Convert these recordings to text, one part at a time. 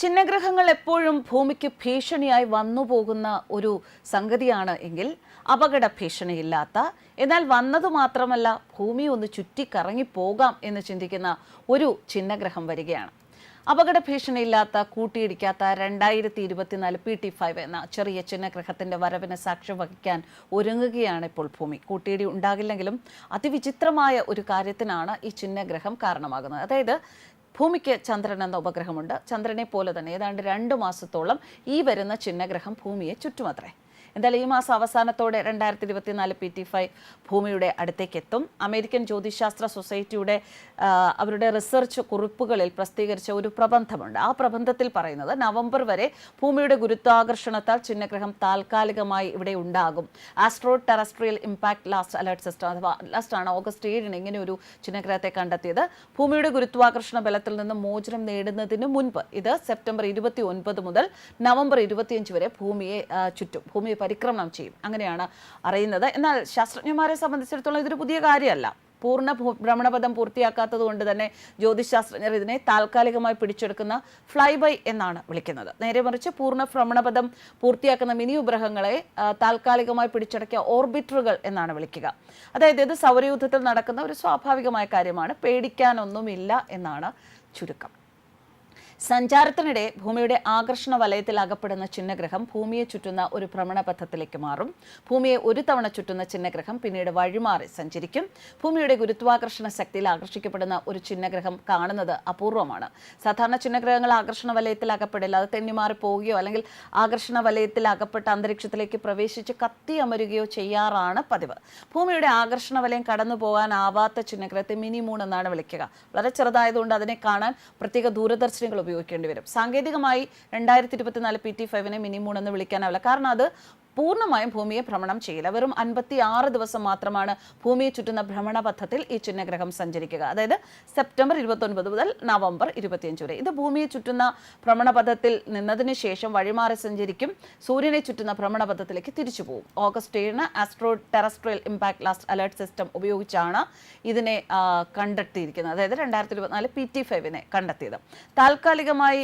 ചിഹ്നഗ്രഹങ്ങൾ എപ്പോഴും ഭൂമിക്ക് ഭീഷണിയായി വന്നു പോകുന്ന ഒരു സംഗതിയാണ് എങ്കിൽ അപകട ഭീഷണിയില്ലാത്ത എന്നാൽ വന്നത് മാത്രമല്ല ഭൂമി ഒന്ന് ചുറ്റിക്കറങ്ങി പോകാം എന്ന് ചിന്തിക്കുന്ന ഒരു ചിഹ്നഗ്രഹം വരികയാണ്. അപകട ഭീഷണിയില്ലാത്ത കൂട്ടിയിടിക്കാത്ത രണ്ടായിരത്തി ഇരുപത്തിനാല് പി ടി ഫൈവ് എന്ന ചെറിയ ചിഹ്നഗ്രഹത്തിന്റെ വരവിന് സാക്ഷ്യം വഹിക്കാൻ ഒരുങ്ങുകയാണ് ഇപ്പോൾ ഭൂമി. കൂട്ടിയിടി ഉണ്ടാകില്ലെങ്കിലും അതിവിചിത്രമായ ഒരു കാര്യത്തിനാണ് ഈ ചിഹ്നഗ്രഹം കാരണമാകുന്നത്. അതായത് ഭൂമിക്ക് ചന്ദ്രൻ എന്ന ഉപഗ്രഹമുണ്ട്. ചന്ദ്രനെ പോലെ തന്നെ ഏതാണ്ട് രണ്ട് മാസത്തോളം ഈ വരുന്ന ചിഹ്നഗ്രഹം ഭൂമിയെ ചുറ്റുമത്രേ. എന്തായാലും ഈ മാസം അവസാനത്തോടെ രണ്ടായിരത്തി ഇരുപത്തിനാല് പി ടി ഫൈവ് ഭൂമിയുടെ അടുത്തേക്ക് എത്തും അമേരിക്കൻ ജ്യോതിശാസ്ത്ര സൊസൈറ്റിയുടെ അവരുടെ റിസർച്ച് കുറിപ്പുകളിൽ പ്രസിദ്ധീകരിച്ച ഒരു പ്രബന്ധമുണ്ട്. ആ പ്രബന്ധത്തിൽ പറയുന്നത് നവംബർ വരെ ഭൂമിയുടെ ഗുരുത്വാകർഷണത്താൽ ചിഹ്നഗ്രഹം താൽക്കാലികമായി ഇവിടെ ഉണ്ടാകും. Astro terrestrial impact last alert system അഥവാ ലാസ്റ്റ് ആണ് ഓഗസ്റ്റ് ഏഴിന് ഇങ്ങനെ ഒരു ചിഹ്നഗ്രഹത്തെ കണ്ടെത്തിയത്. ഭൂമിയുടെ ഗുരുത്വാകർഷണ ബലത്തിൽ നിന്ന് മോചനം നേടുന്നതിന് മുൻപ് ഇത് സെപ്റ്റംബർ ഇരുപത്തി ഒൻപത് മുതൽ നവംബർ ഇരുപത്തിയഞ്ച് വരെ ഭൂമിയെ ചുറ്റും ഭൂമിയെ പരിക്രമണം ചെയ്യും. അങ്ങനെയാണ് അറിയുന്നത്. എന്നാൽ ശാസ്ത്രജ്ഞന്മാരെ സംബന്ധിച്ചിടത്തോളം ഇതൊരു പുതിയ കാര്യമല്ല. പൂർണ ഭ്രമണപഥം പൂർത്തിയാക്കാത്തത് കൊണ്ട് തന്നെ ജ്യോതിശാസ്ത്രജ്ഞർ ഇതിനെ താൽക്കാലികമായി പിടിച്ചെടുക്കുന്ന ഫ്ലൈ ബൈ എന്നാണ് വിളിക്കുന്നത്. നേരെ മറിച്ച് പൂർണ ഭ്രമണപഥം പൂർത്തിയാക്കുന്ന മിനി ഉപഗ്രഹങ്ങളെ താൽക്കാലികമായി പിടിച്ചടക്കിയ ഓർബിറ്ററുകൾ എന്നാണ് വിളിക്കുക. അതായത് ഇത് സൗരയൂഥത്തിൽ നടക്കുന്ന ഒരു സ്വാഭാവികമായ കാര്യമാണ്. പേടിക്കാനൊന്നുമില്ല എന്നാണ് ചുരുക്കം. സഞ്ചാരത്തിനിടെ ഭൂമിയുടെ ആകർഷണ വലയത്തിൽ അകപ്പെടുന്ന ചിഹ്നഗ്രഹം ഭൂമിയെ ചുറ്റുന്ന ഒരു ഭ്രമണപഥത്തിലേക്ക് മാറും. ഭൂമിയെ ഒരു തവണ ചുറ്റുന്ന ചിഹ്നഗ്രഹം പിന്നീട് വഴിമാറി സഞ്ചരിക്കും. ഭൂമിയുടെ ഗുരുത്വാകർഷണ ശക്തിയിൽ ആകർഷിക്കപ്പെടുന്ന ഒരു ചിഹ്നഗ്രഹം കാണുന്നത് അപൂർവമാണ്. സാധാരണ ചിഹ്നഗ്രഹങ്ങൾ ആകർഷണ വലയത്തിൽ അകപ്പെടില്ല. അത് തെന്നിമാറി പോവുകയോ അല്ലെങ്കിൽ ആകർഷണ വലയത്തിൽ അകപ്പെട്ട അന്തരീക്ഷത്തിലേക്ക് പ്രവേശിച്ച് കത്തി അമരുകയോ ചെയ്യാറാണ് പതിവ്. ഭൂമിയുടെ ആകർഷണ വലയം കടന്നു പോകാനാവാത്ത ചിഹ്നഗ്രഹത്തെ മിനി മൂൺ എന്നാണ് വിളിക്കുക. വളരെ ചെറുതായതുകൊണ്ട് അതിനെ കാണാൻ പ്രത്യേക ദൂരദർശിനികൾ ഉപയോഗിക്കേണ്ടി വരും. സാങ്കേതികമായി രണ്ടായിരത്തി ഇരുപത്തിനാല് പി ടി ഫൈവിനെ മിനി മൂൺ എന്ന് വിളിക്കാനാവില്ല കാരണം അത് പൂർണമായും ഭൂമിയെ ഭ്രമണം ചെയ്യില്ല. വെറും അൻപത്തി ആറ് ദിവസം മാത്രമാണ് ഭൂമിയെ ചുറ്റുന്ന ഭ്രമണപഥത്തിൽ ഈ ചിഹ്നഗ്രഹം സഞ്ചരിക്കുക. അതായത് സെപ്റ്റംബർ ഇരുപത്തൊൻപത് മുതൽ നവംബർ ഇരുപത്തിയഞ്ച് വരെ. ഇത് ഭൂമിയെ ചുറ്റുന്ന ഭ്രമണപഥത്തിൽ നിന്നതിന് ശേഷം വഴിമാറി സഞ്ചരിക്കും. സൂര്യനെ ചുറ്റുന്ന ഭ്രമണപഥത്തിലേക്ക് തിരിച്ചു പോകും. ഓഗസ്റ്റ് ഏഴിന് astro terrestrial impact last alert system ഉപയോഗിച്ചാണ് ഇതിനെ കണ്ടെത്തിയിരിക്കുന്നത്. അതായത് രണ്ടായിരത്തി ഇരുപത്തിനാല് പി ടി ഫൈവിനെ കണ്ടെത്തിയത്. താൽക്കാലികമായി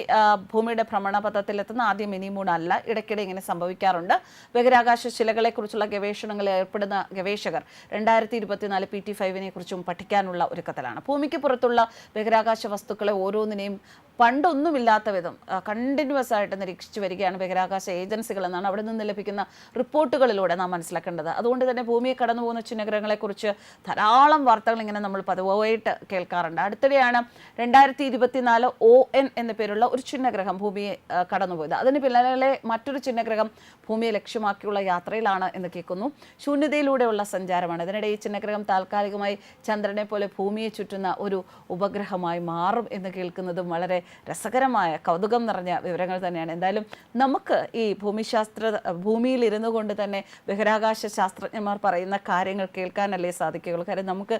ഭൂമിയുടെ ഭ്രമണപഥത്തിലെത്തുന്ന ആദ്യം മിനിമൂൺ അല്ല. ഇടയ്ക്കിടെ ഇങ്ങനെ സംഭവിക്കാറുണ്ട്. ബഹിരാകാശ ശിലകളെക്കുറിച്ചുള്ള ഗവേഷണങ്ങളിൽ ഏർപ്പെടുന്ന ഗവേഷകർ രണ്ടായിരത്തി ഇരുപത്തിനാല് പി ടി ഫൈവിനെ കുറിച്ചും പഠിക്കാനുള്ള ഒരുക്കത്തിലാണ്. ഭൂമിക്ക് പുറത്തുള്ള ബഹിരാകാശ വസ്തുക്കളെ ഓരോന്നിനെയും പണ്ടൊന്നുമില്ലാത്ത വിധം കണ്ടിന്യൂസ് ആയിട്ട് നിരീക്ഷിച്ചു വരികയാണ് ബഹിരാകാശ ഏജൻസികൾ എന്നാണ് അവിടെ നിന്ന് ലഭിക്കുന്ന റിപ്പോർട്ടുകളിലൂടെ നാം മനസ്സിലാക്കേണ്ടത്. അതുകൊണ്ട് തന്നെ ഭൂമിയെ കടന്നു പോകുന്ന ചിഹ്നഗ്രഹങ്ങളെക്കുറിച്ച് ധാരാളം വാർത്തകൾ ഇങ്ങനെ നമ്മൾ പതിവായിട്ട് കേൾക്കാറുണ്ട്. അടുത്തിടെയാണ് രണ്ടായിരത്തി ഇരുപത്തിനാല് ഒ എൻ എന്ന പേരുള്ള ഒരു ചിഹ്നഗ്രഹം ഭൂമിയെ കടന്നുപോയത്. അതിന് പിന്നാലെ മറ്റൊരു ചിഹ്നഗ്രഹം ഭൂമിയെ ലക്ഷ്യമാക്കിയുള്ള യാത്രയിലാണ് എന്ന് കേൾക്കുന്നു. ശൂന്യതയിലൂടെയുള്ള സഞ്ചാരമാണ്. ഇതിനിടെ ഈ ചിഹ്നഗ്രഹം താൽക്കാലികമായി ചന്ദ്രനെ പോലെ ഭൂമിയെ ചുറ്റുന്ന ഒരു ഉപഗ്രഹമായി മാറും എന്ന് കേൾക്കുന്നതും വളരെ രസകരമായ കൗതുകം നിറഞ്ഞ വിവരങ്ങൾ തന്നെയാണ്. എന്തായാലും നമുക്ക് ഈ ഭൂമിശാസ്ത്ര ഭൂമിയിൽ ഇരുന്നു കൊണ്ട് തന്നെ ബഹിരാകാശ ശാസ്ത്രജ്ഞന്മാർ പറയുന്ന കാര്യങ്ങൾ കേൾക്കാനല്ലേ സാധിക്കുകയുള്ളൂ. കാര്യം നമുക്ക്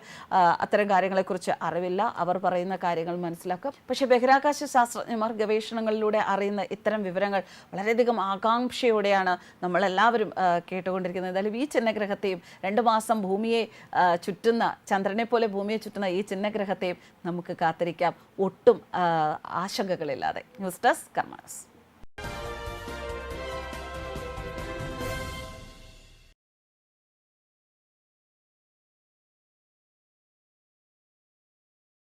അത്തരം കാര്യങ്ങളെക്കുറിച്ച് അറിവില്ല. അവർ പറയുന്ന കാര്യങ്ങൾ മനസ്സിലാക്കും. പക്ഷേ ബഹിരാകാശ ശാസ്ത്രജ്ഞന്മാർ ഗവേഷണങ്ങളിലൂടെ അറിയുന്ന ഇത്തരം വിവരങ്ങൾ വളരെയധികം ആകാംക്ഷയോടെയാണ് നമ്മളെല്ലാവരും കേട്ടുകൊണ്ടിരിക്കുന്നത്. എന്തായാലും ഈ ചിഹ്നഗ്രഹത്തെയും രണ്ട് മാസം ഭൂമിയെ ചുറ്റുന്ന ചന്ദ്രനെ പോലെ ഭൂമിയെ ചുറ്റുന്ന ഈ ചിഹ്നഗ്രഹത്തെയും നമുക്ക് കാത്തിരിക്കാം. ഒട്ടും ആശങ്കകളില്ലാതെ. News desk കർമാനസ്.